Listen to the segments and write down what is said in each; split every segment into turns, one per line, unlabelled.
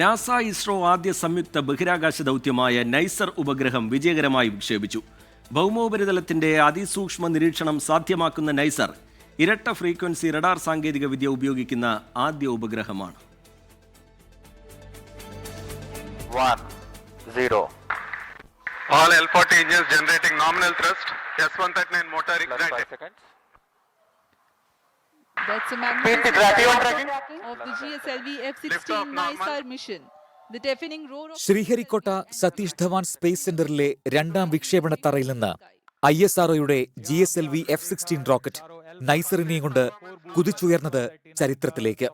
NASA ISRO ആദ്യ സംയുക്ത ബഹിരാകാശ ദൗത്യമായ നൈസർ ഉപഗ്രഹം വിജയകരമായി വിക്ഷേപിച്ചു ഭൗമോപരിതലത്തിന്റെ അതിസൂക്ഷ്മ നിരീക്ഷണം സാധ്യമാക്കുന്ന നൈസർ ഇരട്ട ഫ്രീക്വൻസി റഡാർ സാങ്കേതികവിദ്യ ഉപയോഗിക്കുന്ന ആദ്യ ഉപഗ്രഹമാണ്
one zero
All L40 engines generating nominal thrust. S139 motor ignited.
That's a magnificent of the GSLV
Lift
F-16
off.
NISAR mission. The deafening roar of
Sriharikota Satish Dhawan space സെന്ററിലെ രണ്ടാം വിക്ഷേപണ തറയിൽ നിന്ന് I S ആർഒയുടെ G S L V F sixteen rocket നൈസറിനെയും കൊണ്ട് കുതിച്ചുയർന്നത് ചരിത്രത്തിലേക്ക്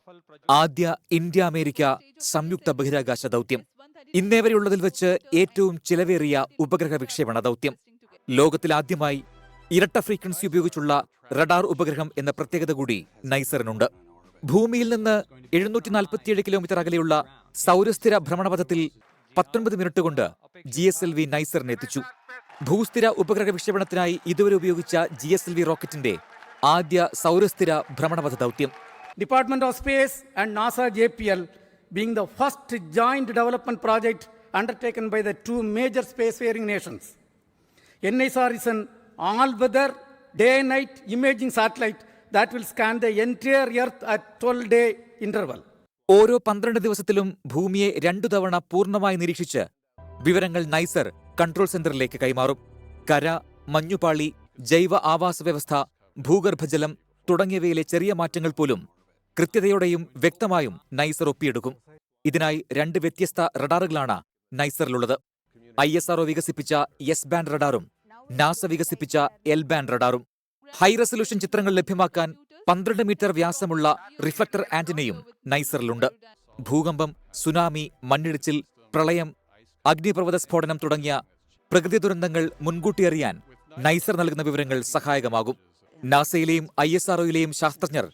ആദ്യ India America സംയുക്ത ബഹിരാകാശ ദൗത്യം ഇന്നേവരെയുള്ളതിൽ വെച്ച് ഏറ്റവും ചിലവേറിയ ഉപഗ്രഹ വിക്ഷേപണ ദൗത്യം ലോകത്തിലാദ്യമായി ഇരട്ട ഫ്രീക്വൻസി ഉപയോഗിച്ചുള്ള റഡാർ ഉപഗ്രഹം എന്ന പ്രത്യേകത കൂടി നൈസറിനുണ്ട്. ഭൂമിയിൽ നിന്ന് എഴുന്നൂറ്റി നാൽപ്പത്തിയേഴ് കിലോമീറ്റർ അകലെയുള്ള സൗരസ്ഥിര ഭ്രമണപഥത്തിൽ പത്തൊൻപത് മിനിറ്റ് കൊണ്ട് ജി എസ് എൽ വി നൈസറിനെ എത്തിച്ചു. ഭൂസ്ഥിര ഉപഗ്രഹ വിക്ഷേപണത്തിനായി ഇതുവരെ ഉപയോഗിച്ച ജി എസ് എൽ വി റോക്കറ്റിന്റെ ആദ്യ സൗരസ്ഥിര ഭ്രമണപഥ ദൗത്യം.
Department of space and NASA J P L being the first JPL development project first by the two major space the nations N I SAR is is an all-weather day night imaging satellite that will scan the entire Earth at 12-day interval.
ഓരോ പന്ത്രണ്ട് ദിവസത്തിലും ഭൂമിയെ രണ്ടു തവണ പൂർണമായി നിരീക്ഷിച്ച് വിവരങ്ങൾ NISER control സെന്ററിലേക്ക് കൈമാറും. കര മഞ്ഞുപാളി ജൈവ ആവാസ വ്യവസ്ഥ ഭൂഗർഭജലം തുടങ്ങിയവയിലെ ചെറിയ മാറ്റങ്ങൾ പോലും കൃത്യതയോടെയും വ്യക്തമായും നൈസർ ഒപ്പിയെടുക്കും. ഇതിനായി രണ്ട് വ്യത്യസ്ത റഡാറുകളാണ് നൈസറിലുള്ളത്. ഐ എസ് ആർഒ വികസിപ്പിച്ച എസ് ബാൻഡ് റഡാറും നാസ വികസിപ്പിച്ച എൽ ബാൻഡ് റഡാറും. ഹൈ റെസൊല്യൂഷൻ ചിത്രങ്ങൾ ലഭ്യമാക്കാൻ പന്ത്രണ്ട് മീറ്റർ വ്യാസമുള്ള റിഫ്ലക്ടർ ആന്റിനയും നൈസറിലുണ്ട്. ഭൂകമ്പം സുനാമി മണ്ണിടിച്ചിൽ പ്രളയം അഗ്നിപർവത സ്ഫോടനം തുടങ്ങിയ പ്രകൃതി ദുരന്തങ്ങൾ മുൻകൂട്ടി അറിയാൻ നൈസർ നൽകുന്ന വിവരങ്ങൾ സഹായകമാകും. നാസയിലെയും ഐ എസ് ആർഒയിലെയും ശാസ്ത്രജ്ഞർ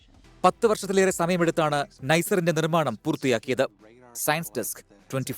പത്ത് വർഷത്തിലേറെ സമയമെടുത്താണ് നൈസറിന്റെ നിർമ്മാണം പൂർത്തിയാക്കിയത്. Science desk twenty